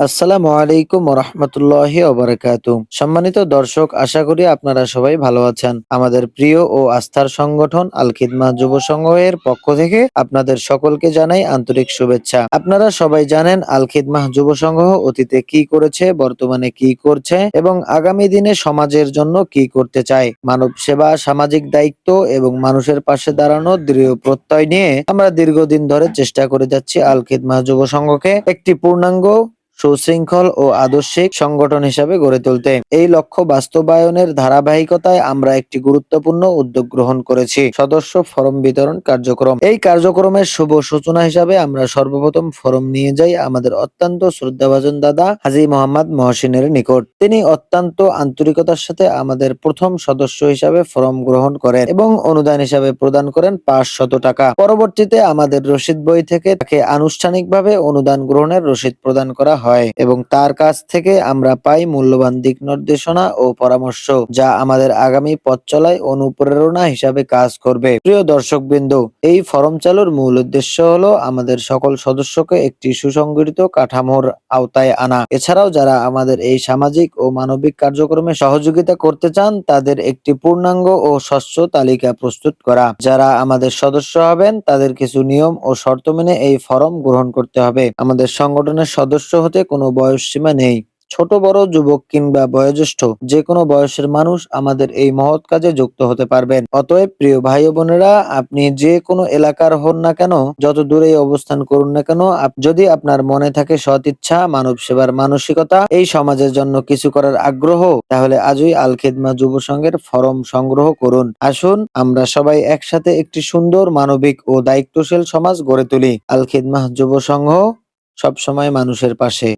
আসসালামু আলাইকুম রহমতুল্লাহ ওবরাকাত। সম্মানিত দর্শক, আশা করি আপনারা সবাই ভালো আছেন। আমাদের প্রিয় ও আস্থার সংগঠন আল খিদমা যুব সংঘের পক্ষ থেকে আপনাদের সকলকে জানাই আন্তরিক শুভেচ্ছা। আপনারা সবাই জানেন আল খিদমাহ যুব সংঘ অতীতে কি করেছে, বর্তমানে কি করছে এবং আগামী দিনে সমাজের জন্য কি করতে চায়। মানব সেবা, সামাজিক দায়িত্ব এবং মানুষের পাশে দাঁড়ানোর দৃঢ় প্রত্যয় নিয়ে আমরা দীর্ঘদিন ধরে চেষ্টা করে যাচ্ছি আল খিদমাহ যুব সংঘকে একটি পূর্ণাঙ্গ সুশৃঙ্খল ও আদর্শিক সংগঠন হিসাবে গড়ে তুলতে এই লক্ষ্য বাস্তবায়নের ধারাবাহিকতায় আমরা একটি গুরুত্বপূর্ণ উদ্যোগ গ্রহণ করেছি, সদস্য ফরম বিতরণ কার্যক্রম। এই কার্যক্রমের শুভ সূচনা হিসাবে আমরা সর্বপ্রথম ফরম নিয়ে যাই আমাদের অত্যন্ত শ্রদ্ধাভাজন দাদা হাজি মোহাম্মদ মহসিনের নিকট। তিনি অত্যন্ত আন্তরিকতার সাথে আমাদের প্রথম সদস্য হিসাবে ফরম গ্রহণ করেন এবং অনুদান হিসাবে প্রদান করেন পাঁচশত টাকা। পরবর্তীতে আমাদের রসিদ বই থেকে তাকে আনুষ্ঠানিকভাবে অনুদান গ্রহণের রসিদ প্রদান করা হয়। এবং তার কাছ থেকে আমরা পাই মূল্যবান দিক নির্দেশনা ও পরামর্শ, যা আমাদের আগামী পথ চলায় অনুপ্রেরণা হিসাবে কাজ করবে। প্রিয় দর্শকবৃন্দ, এই ফরম চালুর মূল উদ্দেশ্য হলো আমাদের সকল সদস্যকে একটি সুসংগঠিত কাঠামোর আওতায় আনা। এছাড়াও যারা আমাদের এই সামাজিক ও মানবিক কার্যক্রমে সহযোগিতা করতে চান, তাদের একটি পূর্ণাঙ্গ ও স্বচ্ছ তালিকা প্রস্তুত করা। যারা আমাদের সদস্য হবেন, তাদের কিছু নিয়ম ও শর্ত মেনে এই ফরম গ্রহণ করতে হবে। আমাদের সংগঠনের সদস্য হতে কোনো বয়স সীমা নেই। ছোট, বড়, যুবক কিংবা বয়োজ্যেষ্ঠ যে কোনো বয়সের মানুষ আমাদের এই মহৎ কাজে যুক্ত হতে পারবেন। অতএব প্রিয় ভাই বোনেরা, আপনি যে কোনো এলাকার হন না কেন, যত দূরেই অবস্থান করুন না কেন যদি আপনার মনে থাকে সৎ ইচ্ছা, মানব সেবার মানসিকতা, এই সমাজের জন্য কিছু করার আগ্রহ, তাহলে আজই আল খেদমা যুব সংঘের ফরম সংগ্রহ করুন। আসুন, আমরা সবাই একসাথে একটি সুন্দর মানবিক ও দায়িত্বশীল সমাজ গড়ে তুলি। আল খেদমাহ যুব সংঘ সবসময় মানুষের পাশে।